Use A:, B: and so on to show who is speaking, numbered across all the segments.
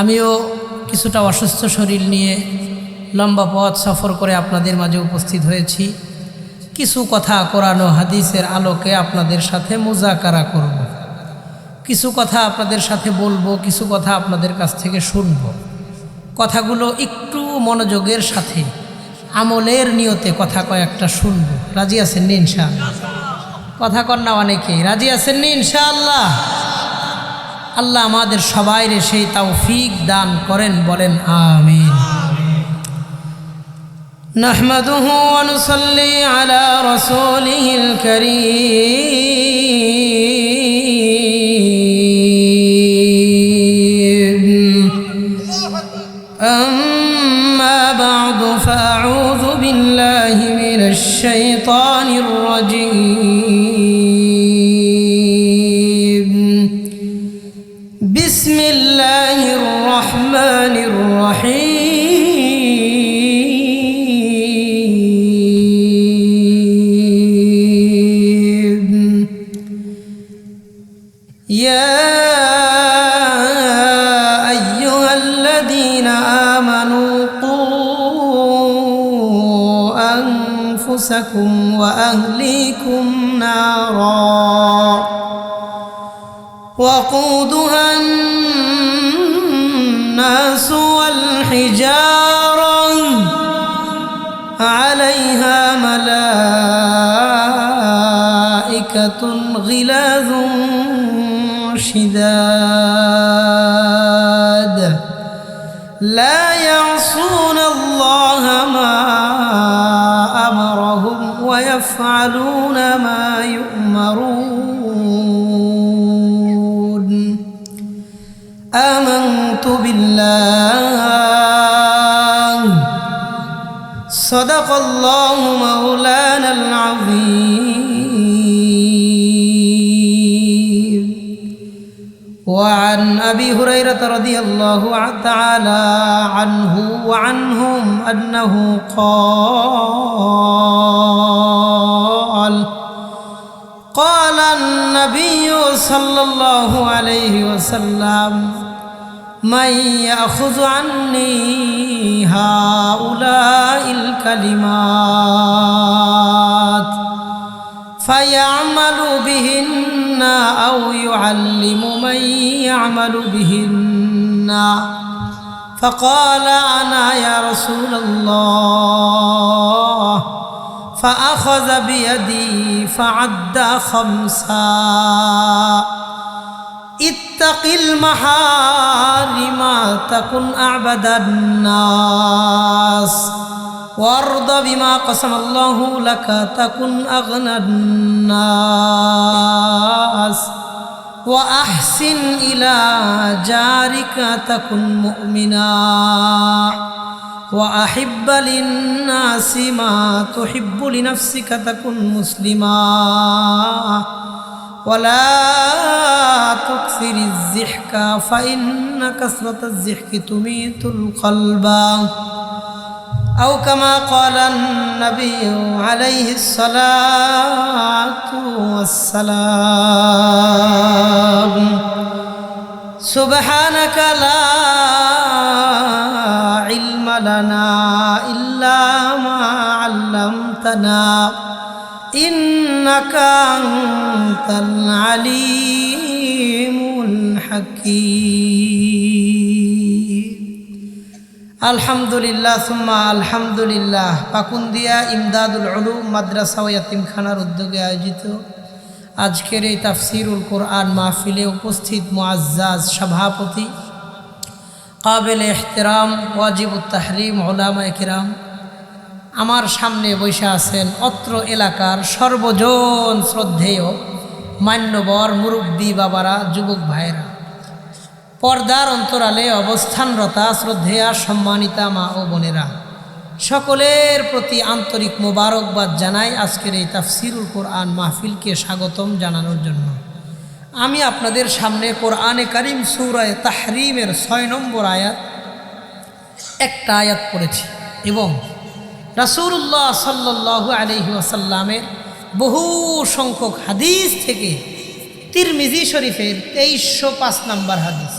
A: আমিও কিছুটা অসুস্থ শরীর নিয়ে লম্বা পথ সফর করে আপনাদের মাঝে উপস্থিত হয়েছি। কিছু কথা কোরআন হাদিসের আলোকে আপনাদের সাথে মুজাকারা করব। কিছু কথা আপনাদের সাথে বলব, কিছু কথা আপনাদের কাছ থেকে শুনব। কথাগুলো একটু মনোযোগের সাথে, আমলের নিয়তে কথা কয়েকটা শুনব। রাজি আছেন ইনশাআল্লাহ? কথা না অনেকেই। রাজি আছেন ইনশাআল্লাহ? আল্লাহ আমাদের সবাইরে সেই তৌফিক দান করেন বলেন আমিন نحمده ونصلي على رسوله الكريم أنفسكم وأهليكم نارا. وقودها الناس والحجارة عليها ملائكة غلاظ شداد. ويفعلون ما يؤمرون. آمنت بالله. صدق الله مولانا العظيم. وعن أبي هريرة رضي الله تعالى عنه وعنهم أنه قال قال النبي صلى الله عليه وسلم من يأخذ عني هؤلاء الكلمات فيعمل بهن أو يعلم من يعمل بهن. فقال أنا يا رسول الله فأخذ بيدي فعد خمسا. اتق المحارم تكن أعبد الناس. وارض بما قسم الله لك تكن أغنى الناس. وأحسن إلى جارك تكن مؤمنا. وأحب للناس ما تحب لنفسك تكن مسلما. ولا تكثر الزحك فإن كثرة الزحك تميت القلب. أو كما قال النبي عليه الصلاة والسلام سبحانك لا لنا إلا ما علمتنا إنك أنت العليم الحكيم আলহামদুলিল্লাহ সুম্মা আলহামদুলিল্লাহ পাকুন্দিয়া ইমদাদুল উলুম মাদ্রাসা ও ইয়াতিমখানার উদ্যোগে আয়োজিত আজকের এই তাফসিরুল কোরআন মাহফিলে উপস্থিত মুআজ্জাজ সভাপতি কাবেল এহতেরাম, ওয়াজিব তাহরিম ওলামা একরাম আমার সামনে বসে আছেন অত্র এলাকার সর্বজন শ্রদ্ধেয়, মান্যবর মুরব্বী বাবারা, যুবক ভাইরা পর্দার অন্তরালে অবস্থানরতা শ্রদ্ধেয়া, সম্মানিতা মা ও বোনেরা। সকলের প্রতি আন্তরিক মোবারকবাদ জানাই আজকের এই তাফসিরুল কোরআন মাহফিলকে স্বাগতম জানানোর জন্য। আমি আপনাদের সামনে কোরআনে কারিম সৌরায় তাহরিমের ছয় নম্বর আয়াত, একটা আয়াত পড়েছি এবং রাসুল্লাহ সাল্লাহ আলহি আসাল্লামের বহু সংখ্যক হাদিস থেকে তিরমিজি শরীফের তেইশশো পাঁচ নম্বর হাদিস,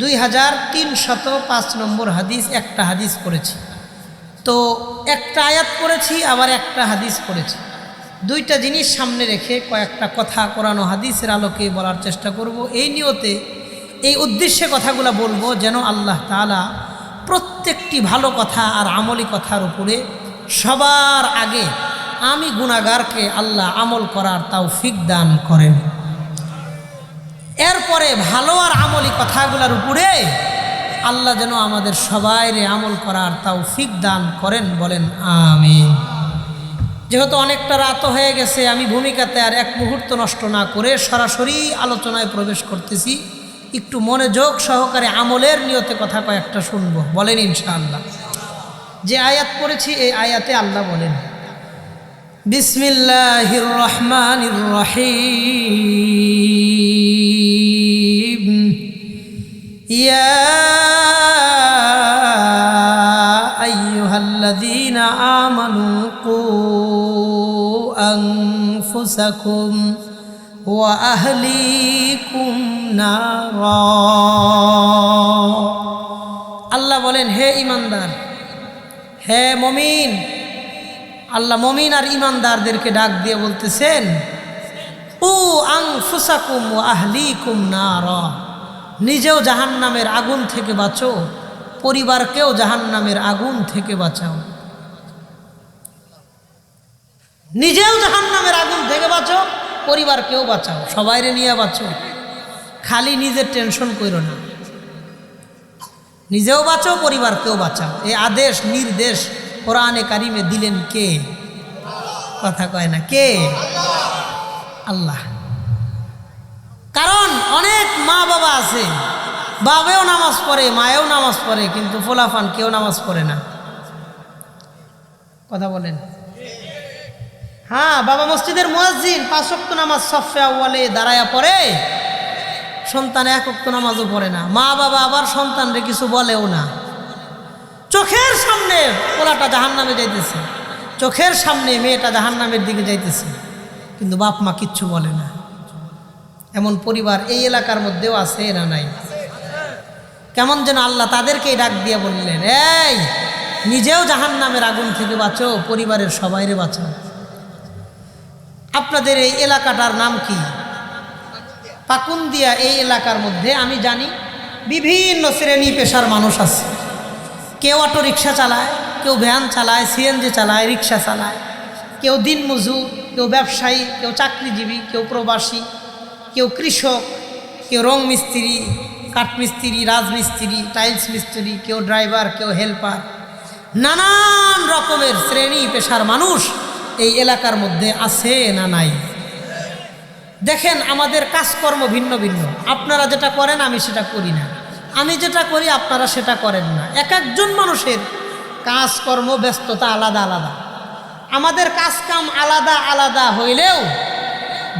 A: দুই হাজার তিনশত পাঁচ নম্বর হাদিস একটা হাদিস পড়েছি। তো একটা আয়াত পড়েছি, আবার একটা হাদিস পড়েছি। দুইটা জিনিস সামনে রেখে কয়েকটা কথা কোরআন হাদিসের আলোকে বলার চেষ্টা করব। এই নিয়তে এই উদ্দেশ্যে কথাগুলো বলব যেন আল্লাহ তালা প্রত্যেকটি ভালো কথা আর আমলি কথার উপরে সবার আগে আমি গুণাগারকে আল্লাহ আমল করার তাও ফিক দান করেন। এরপরে ভালো আর আমলি কথাগুলোর উপরে আল্লাহ যেন আমাদের সবাইরে আমল করার তাও ফিক দান করেন বলেন, আমিন। যেহেতু অনেকটা রাত হয়ে গেছে, আমি ভূমিকাতে আর এক মুহূর্ত নষ্ট না করে সরাসরি আলোচনায় প্রবেশ করতেছি। একটু মনোযোগ সহকারে আমলের নিয়তে কথা কয়েকটা শুনব, বলেন ইনশাআল্লাহ। যে আয়াত পড়েছি, এই আয়াতে আল্লাহ বলেন, বিসমিল্লাহির রহমানির রহিম। ওয়া আহলিকুম নারা আল্লাহ বলেন, হে ইমানদার, হে মমিন, আল্লাহ মমিন আর ইমানদারদেরকে ডাক দিয়ে বলতেছেন, উ আং ফুসাকুম ও আহলিকুম না র নিজেও জাহান নামের আগুন থেকে বাঁচো, পরিবারকেও জাহান নামের আগুন থেকে বাঁচাও। নিজেও জাহান নামের আগুন থেকে বাঁচো পরিবারকেও বাঁচাও, সবাইরে নিয়ে বাঁচো। খালি নিজের টেনশন করো না। নিজেও বাঁচো পরিবারকেও বাঁচাও। এই আদেশ, নির্দেশ কোরআনে কারিমে দিলেন কে? কথা কয় না, কে? আল্লাহ। কারণ অনেক মা বাবা আছে বাবেও নামাজ পড়ে, মায়েও নামাজ পড়ে, কিন্তু ফোলাফান কেউ নামাজ পড়ে না। কথা বলেন। হ্যাঁ বাবা মসজিদের মুয়াজ্জিন পাঁচ অক্ত নামাজ সফে আউ্বালে দাঁড়ায়া পড়ে। সন্তান এক অক্ত নামাজও পড়ে না। মা বাবা আবার সন্তানরে কিছু বলেও না। চোখের সামনে পোলাটা জাহান নামে যাইতেছে। চোখের সামনে মেয়েটা জাহান নামের দিকে যাইতেছে। কিন্তু বাপ মা কিচ্ছু বলে না। এমন পরিবার এই এলাকার মধ্যেও আছে না নাই? কেমন যেন আল্লাহ তাদেরকেই ডাক দিয়ে বললেন, এই, নিজেও জাহান নামের আগুন থেকে বাঁচো, পরিবারের সবাইরে বাঁচাও। আপনাদের এই এলাকাটার নাম কি? পাকুন্দিয়া এই এলাকার মধ্যে আমি জানি বিভিন্ন শ্রেণি পেশার মানুষ আছে। কেউ অটো রিক্সা চালায়, কেউ ভ্যান চালায়, সিএনজি চালায়, রিক্সা চালায়। কেউ দিনমজুর, কেউ ব্যবসায়ী, কেউ চাকরিজীবী, কেউ প্রবাসী, কেউ কৃষক, কেউ রং মিস্ত্রি কাঠমিস্ত্রি রাজমিস্ত্রি টাইলস মিস্ত্রি, কেউ ড্রাইভার, কেউ হেল্পার। নানান রকমের শ্রেণি পেশার মানুষ এই এলাকার মধ্যে আছে না নাই? দেখেন, আমাদের কাজকর্ম ভিন্ন ভিন্ন। আপনারা যেটা করেন, আমি সেটা করি না। আমি যেটা করি, আপনারা সেটা করেন না। এক একজন মানুষের কাজকর্ম, ব্যস্ততা আলাদা আলাদা। আমাদের কাজকাম আলাদা আলাদা হইলেও,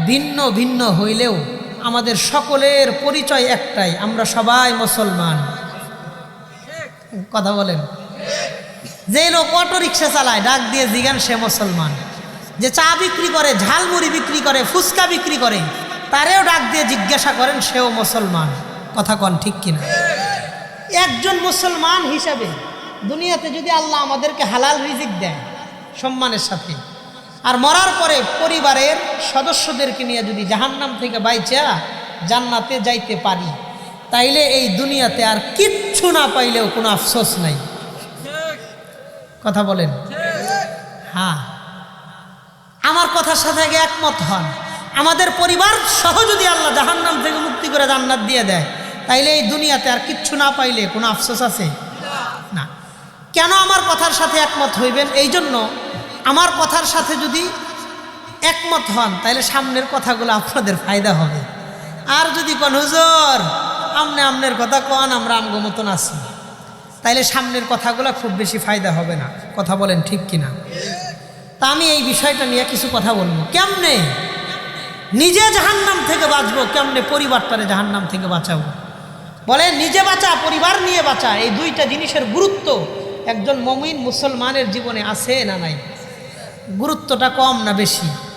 A: ভিন্ন ভিন্ন হইলেও, আমাদের সকলের পরিচয় একটাই, আমরা সবাই মুসলমান। কথা বলেন? যে লোক অটো রিক্সা চালায়, ডাক দিয়ে জিগান সে মুসলমান। যে চা বিক্রি করে, ঝালমুড়ি বিক্রি করে, ফুচকা বিক্রি করে, তারেও ডাক দিয়ে জিজ্ঞাসা করেন সেও মুসলমান। কথা কন ঠিক কিনা? একজন মুসলমান হিসাবে দুনিয়াতে যদি আল্লাহ আমাদেরকে হালাল রিজিক দেয় সম্মানের সাথে, আর মরার পরে পরিবারের সদস্যদেরকে নিয়ে যদি জাহান্নাম থেকে বাইচা জান্নাতে যাইতে পারি, তাইলে এই দুনিয়াতে আর কিচ্ছু না পাইলেও কোনো আফসোস নাই। কথা বলেন। হ্যাঁ। আমার কথার সাথে আগে একমত হন। আমাদের পরিবার সহ যদি আল্লাহ জাহান্নাম থেকে মুক্তি করে জান্নাত দিয়ে দেয়, তাইলে এই দুনিয়াতে আর কিচ্ছু না পাইলে কোনো আফসোস আছে? না। কেন আমার কথার সাথে একমত হইবেন? এই জন্য আমার কথার সাথে যদি একমত হন, তাইলে সামনের কথাগুলো আপনাদের ফায়দা হবে। আর যদি কোন, হুজুর, আমনে আমনের কথা কন, আমরা আমগো মতন আছি। তাইলে সামনের কথাগুলো খুব বেশি ফায়দা হবে না। কথা বলেন ঠিক কিনা? তা আমি এই বিষয়টা নিয়ে কিছু কথা বলব। কেমনে? নিজে জাহান্নাম থেকে বাঁচবো, কেমনে পরিবারটারে জাহান্নাম থেকে বাঁচাবো? বলে, নিজে বাঁচা, পরিবার নিয়ে বাঁচা, এই দুইটা জিনিসের গুরুত্ব একজন মমিন মুসলমানের জীবনে আছে না নাই? গুরুত্বটা কম না বেশি?